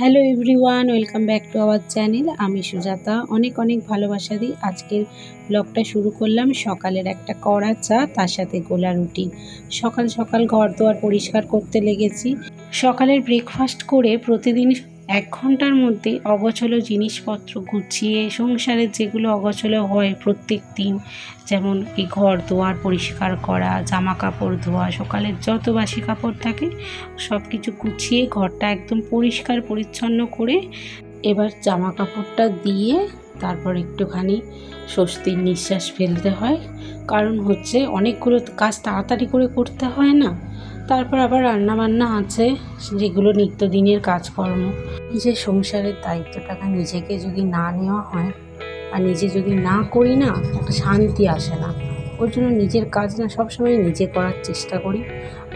Hello everyone, welcome back to our channel. আমি সুজাতা। অনেক অনেক ভালোবাসা দিই আজকের ব্লগটা শুরু করলাম সকালের একটা কড়া চা, তার সাথে গোলা রুটি। সকাল সকাল ঘর দোয়ার পরিষ্কার করতে লেগেছি। সকালের ব্রেকফাস্ট করে প্রতিদিন এক ঘণ্টার মধ্যে অগোছলো জিনিসপত্র গুছিয়ে সংসারের যেগুলো অগোছলো হয় প্রত্যেক দিন, যেমন এই ঘর দোয়ার পরিষ্কার করা জামা কাপড় ধোয়া, সকালের যত বাসি কাপড় থাকে সব কিছু গুছিয়ে ঘরটা একদম পরিষ্কার পরিচ্ছন্ন করে এবার জামা কাপড়টা দিয়ে তারপর একটুখানি স্বস্তির নিঃশ্বাস ফেলতে হয়। কারণ হচ্ছে অনেকগুলো কাজ তাড়াতাড়ি করে করতে হয় না। তারপর আবার রান্নাবান্না আছে, যেগুলো নিত্যদিনের কাজকর্ম। নিজের সংসারের দায়িত্বটাকে নিজেকে যদি না নেওয়া হয় আর নিজে যদি না করি না, একটা শান্তি আসে না। ওর জন্য নিজের কাজ না সবসময় নিজে করার চেষ্টা করি।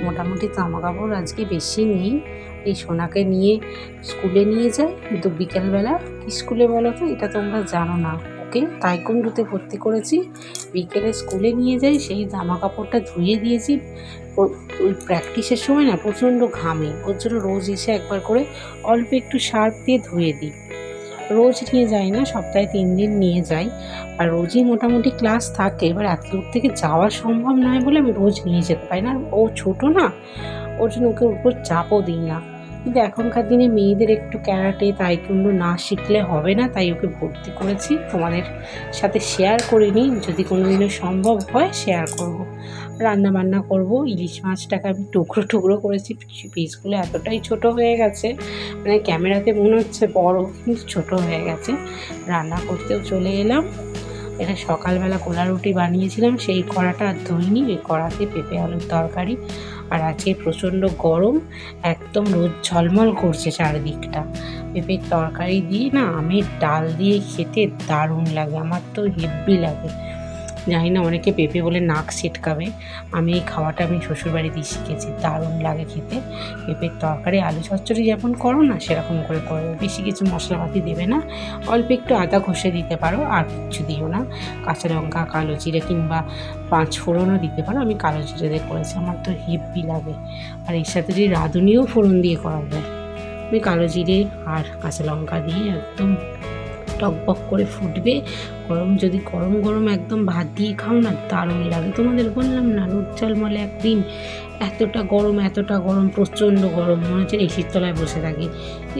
মোটামুটি জামা কাপড় আজকে বেশি নেই। এই সোনাকে নিয়ে স্কুলে নিয়ে যায় কিন্তু বিকেলবেলা স্কুলে বলো তো? এটা তোমরা জানো না। ওকে তাইকুন্ডুতে ভর্তি করেছি। বিকেলে স্কুলে নিয়ে যাই, সেই জামা কাপড়টা ধুয়ে দিয়েছি। ওই প্র্যাকটিসের সময় না প্রচণ্ড ঘামে। ওর জন্য রোজ এসে একবার করে অল্প একটু সার্ফ দিয়ে ধুয়ে দিই। রোজ নিয়ে যাই না, সপ্তাহে তিন দিন নিয়ে যাই। আর রোজই মোটামুটি ক্লাস থাকে। এবার এত দূর থেকে যাওয়া সম্ভব নয় বলে আমি রোজ নিয়ে যেতে পারি না। ও ছোটো না, ওর জন্য ওকে উপর চাপও দিই না। কিন্তু এখনকার দিনে মেয়েদের একটু ক্যারাটে, তাইকুন্ডো না শিখলে হবে না, তাই ওকে ভর্তি করেছি। তোমাদের সাথে শেয়ার করে নিই, যদি কোনো দিনও সম্ভব হয় শেয়ার করব। রান্না বান্না করব, ইলিশ মাছটাকে আমি টুকরো টুকরো করেছি পিসগুলো এতটাই ছোট হয়ে গেছে মানে ক্যামেরাতে মনে হচ্ছে বড়, কিন্তু ছোট হয়ে গেছে। রান্না করতেও চলে এলাম। এটা সকালবেলা কোলা রুটি বানিয়েছিলাম, সেই কড়াটা আর ধুইনি ওই কড়াতে পেঁপে আলুর তরকারি। আর আজকে প্রচণ্ড গরম, একদম রোদ ঝলমল করছে চারিদিকটা। পেঁপের তরকারি দিয়ে না আমের ডাল দিয়ে খেতে দারুণ লাগে, আমার তো হেব্বি লাগে। জানি না, অনেকে পেঁপে বলে নাক ছিটকাবে। আমি এই খাওয়াটা আমি শ্বশুরবাড়িতেই শিখেছি, দারুণ লাগে খেতে। পেঁপের তরকারি, আলু চচ্চড়ি যেমন করো না, সেরকম করে করো। বেশি কিছু মশলাপাতি দেবে না। অল্প একটু আদা ঘষে দিতে পারো, আর কিছু দিও না। কাঁচা লঙ্কা, কালো জিরে কিংবা পাঁচ ফোড়নও দিতে পারো। আমি কালো জিরে দিয়ে করেছি, আমার তো হেব্বি লাগে। আর এর সাথে যদি রাঁধুনিও ফোড়ন দিয়ে করা যায়। আমি কালো জিরে আর কাঁচা লঙ্কা দিয়ে একদম টকবক করে ফুটবে। গরম, যদি গরম গরম একদম ভাত দিয়ে খাও না, দারুণ লাগে। তোমাদের বললাম না, রোদ জলমলে একদিন এতটা গরম এতটা গরম, প্রচণ্ড গরম, মনে হচ্ছে এসির তলায় বসে থাকি।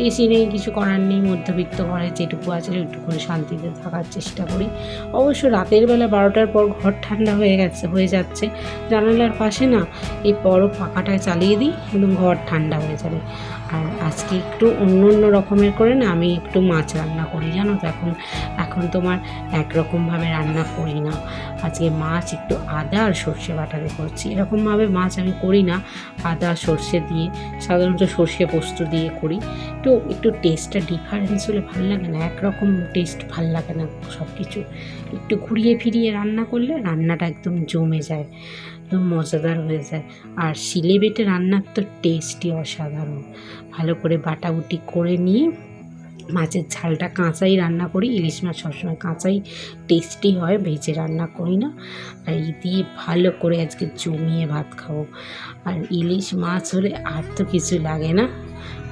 এসি নেই, কিছু করার নেই, মধ্যবিত্ত ঘরে যেটুকু আছে ওইটুকুনি শান্তিতে থাকার চেষ্টা করি। অবশ্য রাতের বেলা বারোটার পর ঘর ঠান্ডা হয়ে গেছে, হয়ে যাচ্ছে। জানালার পাশে না এই বড় পাখাটা চালিয়ে দিই, একদম ঘর ঠান্ডা হয়ে যাবে। আর আজকে একটু অন্য অন্য রকমের করে না, আমি একটু মাছ রান্না করি, জানো তো এখন। এখন তোমার একরকমভাবে রান্না করি না। আজকে মাছ একটু আদা আর সর্ষে বাটাতে করছি। এরকমভাবে মাছ আমি করি না, আদা, সর্ষে দিয়ে, সাধারণত সর্ষে পোস্ত দিয়ে করি। তো একটু টেস্টটা ডিফারেন্স হলে ভালো লাগে না, একরকম টেস্ট ভালো লাগে না সব কিছু একটু ঘুরিয়ে ফিরিয়ে রান্না করলে রান্নাটা একদম জমে যায়, একদম মজাদার হয়ে যায়। আর শিলে বেটে রান্নার তো টেস্টই অসাধারণ। ভালো করে বাটাবুটি করে নিয়ে মাছের ঝালটা কাঁচাই রান্না করি, ইলিশ মাছ সবসময় কাঁচাই টেস্টি হয়, ভেজে রান্না করি না। আর এই দিয়ে ভালো করে আজকে জমিয়ে ভাত খাব। আর ইলিশ মাছ হলে আর তো কিছু লাগে না।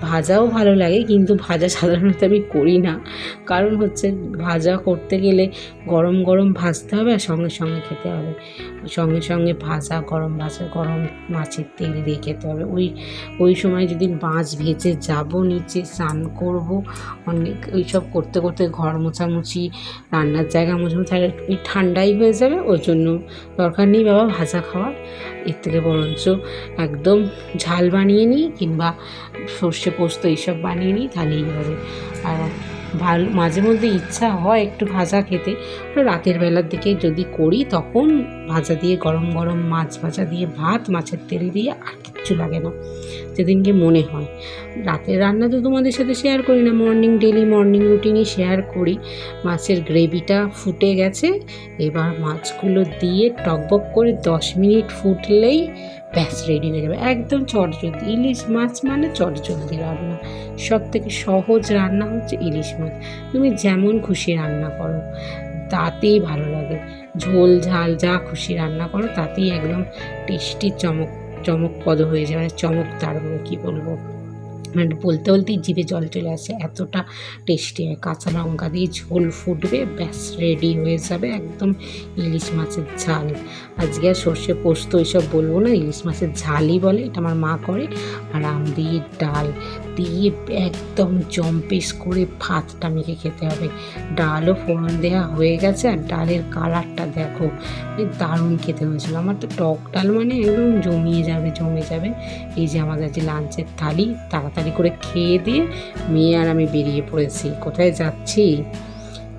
ভাজাও ভালো লাগে, কিন্তু ভাজা সাধারণত আমি করি না। কারণ হচ্ছে ভাজা করতে গেলে গরম গরম ভাজতে হবে আর সঙ্গে সঙ্গে খেতে হবে। সঙ্গে সঙ্গে ভাজা, গরম ভাজা, গরম মাছের তেল দিয়ে খেতে হবে। ওই ওই সময় যদি মাছ ভেজে যাব, নিচে স্নান করব, অনেক ওই সব করতে করতে ঘর মোছামুছি, রান্নার জায়গা মোছামুছি তাহলে ওই ঠান্ডাই হয়ে যাবে, ওই জন্য দরকার নেই বাবা ভাজা খাওয়ার। এর থেকে বরঞ্চ একদম ঝাল বানিয়ে নিই কিংবা সর্ষে পোস্ত এইসব বানিয়ে নিই, তাহলেই হবে। আর ভালো, মাঝে মধ্যে ইচ্ছা হয় একটু ভাজা খেতে তো রাতের বেলার দিকে যদি করি, তখন ভাজা দিয়ে, গরম গরম মাছ ভাজা দিয়ে, ভাত, মাছের তেল দিয়ে আর কিচ্ছু লাগে না, যেদিনকে মনে হয়। রাতের রান্না তো তোমাদের সাথে শেয়ার করি না মর্নিং ডেলি মর্নিং রুটিনই শেয়ার করি। মাছের গ্রেভিটা ফুটে গেছে, এবার মাছগুলো দিয়ে টকবক করে দশ মিনিট ফুটলেই ব্যাস রেডি হয়ে যাবে একদম চটজলদি। ইলিশ মাছ মানে চটজলদি রান্না। সব থেকে সহজ রান্না হচ্ছে ইলিশ মাছ। তুমি যেমন খুশি রান্না করো, তাতেই ভালো লাগে। ঝোল, ঝাল, যা খুশি রান্না করো, তাতেই একদম টেস্টি চমক, চমকপদ হয়ে যাবে মানে চমকদার কী বলব? মানে বলতে বলতেই জিভে জল চলে আসে, এতটা টেস্টি হয়। কাঁচা লঙ্কা দিয়ে ঝোল ফুটবে, ব্যাস রেডি হয়ে যাবে একদম ইলিশ মাছের ঝাল। আজকে আর সর্ষে পোস্ত এইসব বলব না, ইলিশ মাছের ঝালই বলে, এটা আমার মা করে। আর আম দিয়ে ডাল দিয়ে একদম জম্পেস করে ভাতটা মেখে খেতে হবে। ডালও ফোড়ন দেওয়া হয়ে গেছে, আর ডালের কালারটা দেখো দারুণ খেতে হয়েছিল। আমার তো টক ডাল মানে একদম জমিয়ে যাবে, জমে যাবে। এই যে আমাদের যে লাঞ্চের থালি, তাড়াতাড়ি করে খেয়ে দিয়ে মেয়ে আর আমি বেরিয়ে পড়েছি। কোথায় যাচ্ছি?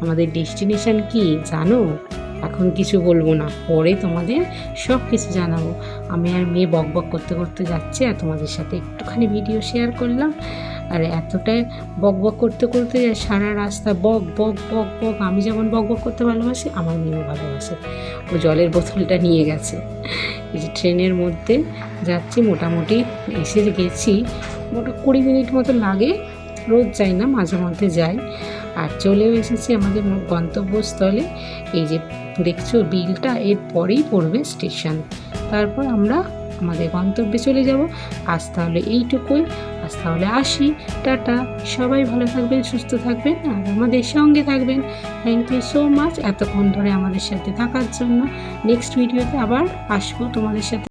আমাদের ডেস্টিনেশন কি জানো? এখন কিছু বলব না, পরে তোমাদের সব কিছু জানাব। আমি আর মেয়ে বক বক করতে করতে যাচ্ছে আর তোমাদের সাথে একটুখানি ভিডিও শেয়ার করলাম। আর এতটাই বক বক করতে করতে সারা রাস্তা বক বক বক বক। আমি যেমন বক বক করতে ভালোবাসি, আমার মেয়েও ভালোবাসে। ও জলের বোতলটা নিয়ে গেছে। এই যে ট্রেনের মধ্যে যাচ্ছি, মোটামুটি এসে গেছি। মোটা কুড়ি মিনিট মতো লাগে, রোজ যাই না, মাঝে মধ্যে যাই। আর চলেও এসেছি আমাদের গন্তব্যস্থলে। এই যে দেখছ, বিলটা এরপরেই পড়বে স্টেশন। তারপর আমরা আমাদের গন্তব্যে চলে যাব। আজ তাহলে এইটুকুই। আজ তাহলে আসি। টাটা। সবাই ভালো থাকবেন, সুস্থ থাকবেন আর আমাদের সঙ্গে থাকবেন। থ্যাংক ইউ সো মাচ এতক্ষণ ধরে আমাদের সাথে থাকার জন্য নেক্সট ভিডিওতে আবার আসব তোমাদের সাথে।